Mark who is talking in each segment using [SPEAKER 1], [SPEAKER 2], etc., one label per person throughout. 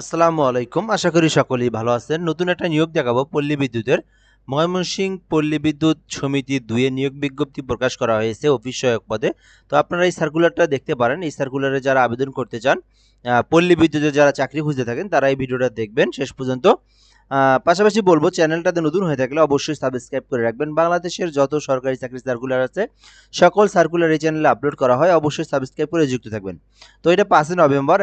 [SPEAKER 1] আসসালামু আলাইকুম। আশা করি সকলেই ভালো আছেন। নতুন একটা নিয়োগ দেখাবো পল্লী বিদ্যুতের। ময়মনসিংহ পল্লী বিদ্যুৎ সমিতি দুয়ে নিয়োগ বিজ্ঞপ্তি প্রকাশ করা হয়েছে অফিস সহায়ক পদে। তো আপনারা এই সার্কুলারটা দেখতে পারেন। এই সার্কুলারে যারা আবেদন করতে চান পল্লী বিদ্যুতে যারা চাকরি খুঁজতে থাকেন, তারা এই ভিডিওটা দেখবেন। শেষ পর্যন্ত পাশাপাশি বলব, চ্যানেলটাতে নতুন হয়ে থাকলে অবশ্যই সাবস্ক্রাইব করে রাখবেন। বাংলাদেশের যত সরকারি চাকরি সার্কুলার আছে, সকল সার্কুলার এই চ্যানেলে আপলোড করা হয়, অবশ্যই সাবস্ক্রাইব করে যুক্ত থাকবেন। তো এটা পাঁচই নভেম্বর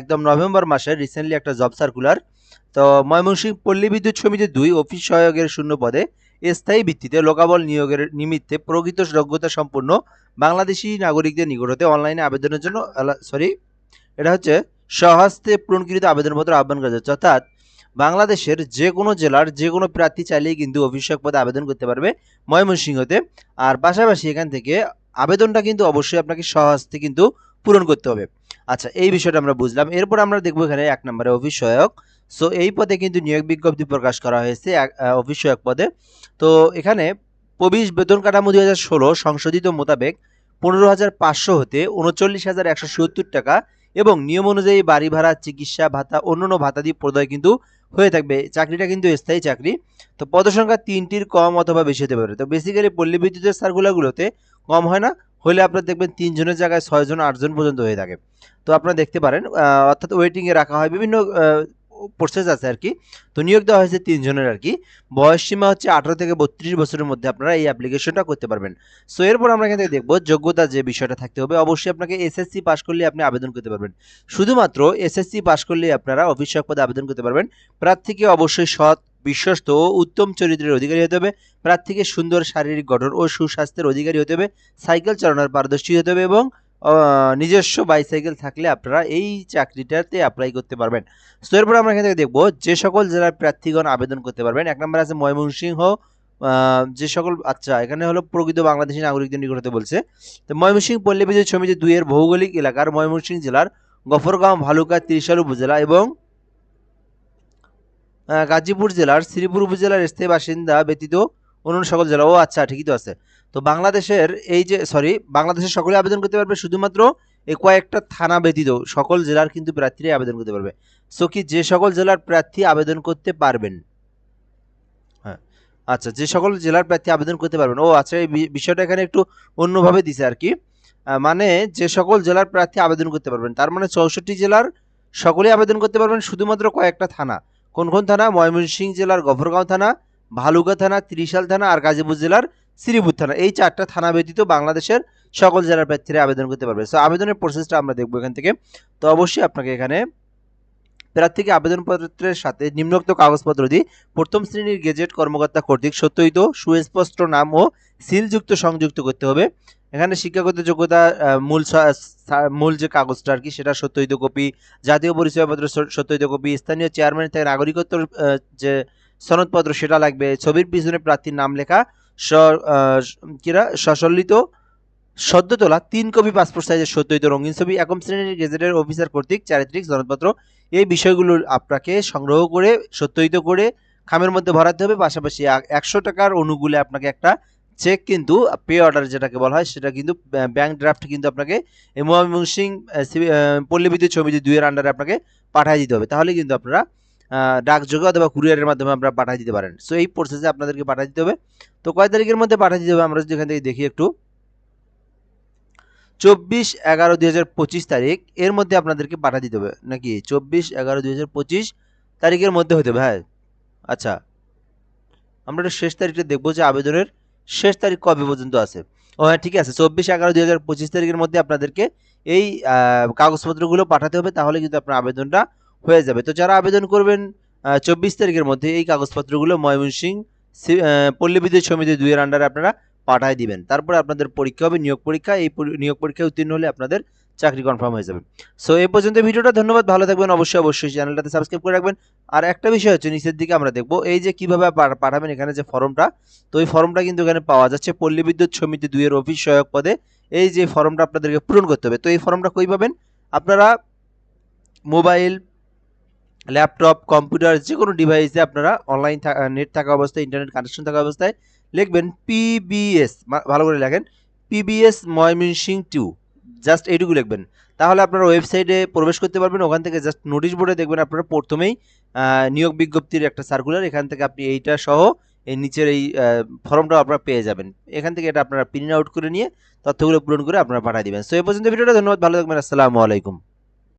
[SPEAKER 1] একদম নভেম্বর মাসে রিসেন্টলি একটা জব সার্কুলার তো ময়মনসিংহ পল্লী বিদ্যুৎ সমিতি দুই অফিস সহায়কের শূন্য পদে স্থায়ী ভিত্তিতে লোকাবল নিয়োগের নিমিত্তে প্রকৃত যোগ্যতা সম্পন্ন বাংলাদেশি নাগরিকদের নিকট হতে অনলাইনে আবেদনের জন্য সরি এটা হচ্ছে স্বহস্তে পূরণকৃত আবেদনপত্র আহ্বান করা যাচ্ছে অর্থাৎ বাংলাদেশের যে কোনো জেলার যে কোনো প্রার্থী চাইলেই কিন্তু সহায়ক পদে আবেদন করতে পারবে ময়মনসিংহতে। আর পাশাপাশি এখান থেকে আবেদনটা কিন্তু অবশ্যই আপনাকে স্বহস্তে কিন্তু পূরণ করতে হবে। আচ্ছা এই বিষয়টা আমরা বুঝলাম। এরপর আমরা দেখব এখানে এক নম্বরে সহায়ক সো এই পদে কিন্তু নিয়োগ বিজ্ঞপ্তি প্রকাশ করা হয়েছে আহ, পদে। তো এখানে প্রবেশ বেতন কাঠামো দুই হাজার ষোলো সংশোধিত মোতাবেক পনেরো হাজার পাঁচশো হতে উনচল্লিশ হাজার একশো সত্তর টাকা এবং নিয়ম অনুযায়ী বাড়ি ভাড়া চিকিৎসা ভাতা অন্যান্য ভাতাদি প্রদায় কিন্তু হয়ে থাকবে, চাকরিটা কিন্তু স্থায়ী চাকরি। তো পদসংখ্যা তিনটির কম অথবা বেশি হতে পারে। তো বেসিক্যালি পল্লী বিদ্যুতের সার্কুলারগুলোতে কম হয় না, হলে আপনারা দেখবেন তিনজনের জায়গায় ছয়জন, আটজন পর্যন্ত হয়ে থাকে। তো আপনারা দেখতে পারেন অর্থাৎ ওয়েটিংয়ে রাখা হয় বিভিন্ন প্রসেস আছে আর কি। তো নিয়োগ দেওয়া হয়েছে তিনজনের আর কি। বয়স সীমা হচ্ছে আঠারো থেকে বত্রিশ বছরের মধ্যে আপনারা এই অ্যাপ্লিকেশনটা করতে পারবেন। সো এরপর আমরা এখান থেকে দেখব যোগ্যতা যে বিষয়টা থাকতে হবে। অবশ্যই আপনাকে এসএসসি পাস করলে আপনি আবেদন করতে পারবেন। শুধুমাত্র এসএসসি পাস করলে আপনারা অফিস পদে আবেদন করতে পারবেন। প্রার্থীকে অবশ্যই সৎ, বিশ্বস্ত ও উত্তম চরিত্রের অধিকারী হতে হবে। প্রার্থীকে সুন্দর শারীরিক গঠন ও সুস্বাস্থ্যের অধিকারী হতে হবে। সাইকেল চালানোর পারদর্শী হতে হবে এবং নিজস্ব বাইসাইকেল থাকলে আপনারা এই চাকরিটাতে অ্যাপ্লাই করতে পারবেন। তো এরপর আমরা এখান থেকে দেখব যে সকল জেলার প্রার্থীগণ আবেদন করতে পারবেন। এক নম্বর আছে ময়মনসিংহ যে সকল আচ্ছা এখানে হলো প্রকৃত বাংলাদেশি নাগরিকদের নিকট হতে বলছে। তো ময়মনসিংহ পল্লী বিদ্যুৎ সমিতি দুইয়ের ভৌগোলিক এলাকার ময়মনসিংহ জেলার গফরগাঁও, ভালুকা, ত্রিশাল উপজেলা এবং গাজীপুর জেলার শ্রীপুর উপজেলার স্থায়ী বাসিন্দা ব্যতীত অন্যান্য সকল জেলা। ও আচ্ছা ঠিকই তো আছে। তো বাংলাদেশের এই যে সরি বাংলাদেশের সকলে আবেদন করতে পারবে শুধুমাত্র এই কয়েকটা থানা ব্যতীত। সকল জেলার কিন্তু প্রার্থীরাই আবেদন করতে পারবে। সো কি যে সকল জেলার প্রার্থী আবেদন করতে পারবেন? হ্যাঁ আচ্ছা যে সকল জেলার প্রার্থী আবেদন করতে পারবেন। ও আচ্ছা এই বিষয়টা এখানে একটু অন্যভাবে দিছে আর কি। মানে যে সকল জেলার প্রার্থী আবেদন করতে পারবেন, তার মানে চৌষট্টি জেলার সকলেই আবেদন করতে পারবেন শুধুমাত্র কয়েকটা থানা। কোন কোন থানা? ময়মনসিংহ জেলার গফরগাঁও থানা ভালুকা থানা, ত্রিশাল থানা আর গাজীপুর জেলার শ্রীপুর থানা। এই চারটা থানা ব্যতীত বাংলাদেশের সকল জেলার প্রার্থীরা আবেদন করতে পারবে। সো আবেদনের প্রসেসটা আমরা দেখব এখান থেকে। তো অবশ্যই আপনাকে এখানে প্রার্থীকে আবেদনপত্রের সাথে নিম্নোক্ত কাগজপত্র দিয়ে প্রথম শ্রেণির গেজেট কর্মকর্তা কর্তৃক সত্যইত সুস্পষ্ট নাম ও সিলযুক্ত সংযুক্ত করতে হবে। এখানে শিক্ষাগত যোগ্যতা মূল মূল যে কাগজটা আর কি, সেটা সত্যইত কপি, জাতীয় পরিচয়পত্র স- সত্যইত কপি, স্থানীয় চেয়ারম্যান থেকে নাগরিকত্ব যে সনদপত্র সেটা লাগবে। ছবির পিছনে প্রার্থীর নাম লেখা কিরা? সসল্লিত সদ্য তোলা তিন কপি পাসপোর্ট সাইজের সত্যইত রঙিন ছবি একম শ্রেণির গেজেটের অফিসার কর্তৃক চারিত্রিক সনদপত্র। এই বিষয়গুলো আপনাকে সংগ্রহ করে সত্যইত করে খামের মধ্যে ভরাতে হবে। পাশাপাশি একশো টাকার অনুকূলে আপনাকে একটা চেক কিন্তু পে অর্ডার যেটাকে বলা হয়, সেটা কিন্তু ব্যাংক ড্রাফট কিন্তু আপনাকে ময়মনসিং পল্লী বিদ্যুৎ সমিতি দুইয়ের আন্ডারে আপনাকে পাঠিয়ে দিতে হবে। তাহলে কিন্তু আপনারা ডাকযোগে অথবা কুরিয়ারের মাধ্যমে আপনারা পাঠিয়ে দিতে পারেন। সো এই প্রসেসে আপনাদেরকে পাঠিয়ে দিতে হবে। তো, কয় তারিখের মধ্যে পাঠিয়ে দিতে হবে? আমরা যদি এখান থেকে দেখি একটু। চব্বিশ এগারো দুই তারিখ, এর মধ্যে আপনাদেরকে পাঠিয়ে দিতে হবে। নাকি? চব্বিশ এগারো দুই তারিখের মধ্যে হতে হবে হ্যাঁ। আচ্ছা। আমরা একটু শেষ তারিখটা দেখব যে আবেদনের শেষ তারিখ কবে পর্যন্ত আছে। ও হ্যাঁ ঠিক আছে। চব্বিশ এগারো দুই তারিখের মধ্যে আপনাদেরকে এই কাগজপত্রগুলো পাঠাতে হবে। তাহলে কিন্তু আপনার আবেদনটা হয়ে যাবে। তো যারা আবেদন করবেন চব্বিশ তারিখের মধ্যে এই কাগজপত্রগুলো ময়মনসিং সি- পল্লী বিদ্যুৎ সমিতি দুইয়ের আন্ডারে আপনারা পাঠায় দিবেন। তারপরে আপনাদের পরীক্ষা হবে, নিয়োগ পরীক্ষা। এই নিয়োগ পরীক্ষায় উত্তীর্ণ হলে আপনাদের চাকরি কনফার্ম হয়ে যাবে। সো এই পর্যন্ত ভিডিওটা, ধন্যবাদ, ভালো থাকবেন। অবশ্যই অবশ্যই চ্যানেলটাতে সাবস্ক্রাইব করে রাখবেন। আর একটা বিষয় হচ্ছে, নিচের দিকে আমরা দেখব, এই যে কীভাবে পাঠাবেন এখানে যে ফর্মটা, তো এই ফর্মটা কিন্তু এখানে পাওয়া যাচ্ছে পল্লী বিদ্যুৎ সমিতি দুইয়ের অফিস সহায়ক পদে। এই যে ফর্মটা আপনাদেরকে পূরণ করতে হবে, তো এই ফর্মটা কই পাবেন? আপনারা মোবাইল ল্যাপটপ, কম্পিউটার যে কোনো ডিভাইসে আপনারা অনলাইন নেট থাকা অবস্থায় ইন্টারনেট কানেকশন থাকা অবস্থায় লিখবেন পিবিএস ভালো করে লেখেন পিবিএস ময়মনসিং টু জাস্ট এইটুকু লিখবেন। তাহলে আপনারা ওয়েবসাইটে প্রবেশ করতে পারবেন, ওখান থেকে জাস্ট নোটিশ বোর্ডে দেখবেন আপনারা প্রথমেই নিয়োগ বিজ্ঞপ্তির একটা সার্কুলার এখান থেকে আপনি এইটা সহ এই নিচের এই ফর্মটাও আপনারা পেয়ে যাবেন। এখান থেকে এটা আপনারা প্রিন্ট আউট করে নিয়ে তথ্যগুলো পূরণ করে আপনারা পাঠিয়ে দেবেন। সো এই পর্যন্ত ভিডিওটা, ধন্যবাদ, ভালো থাকবেন, আসসালামু আলাইকুম।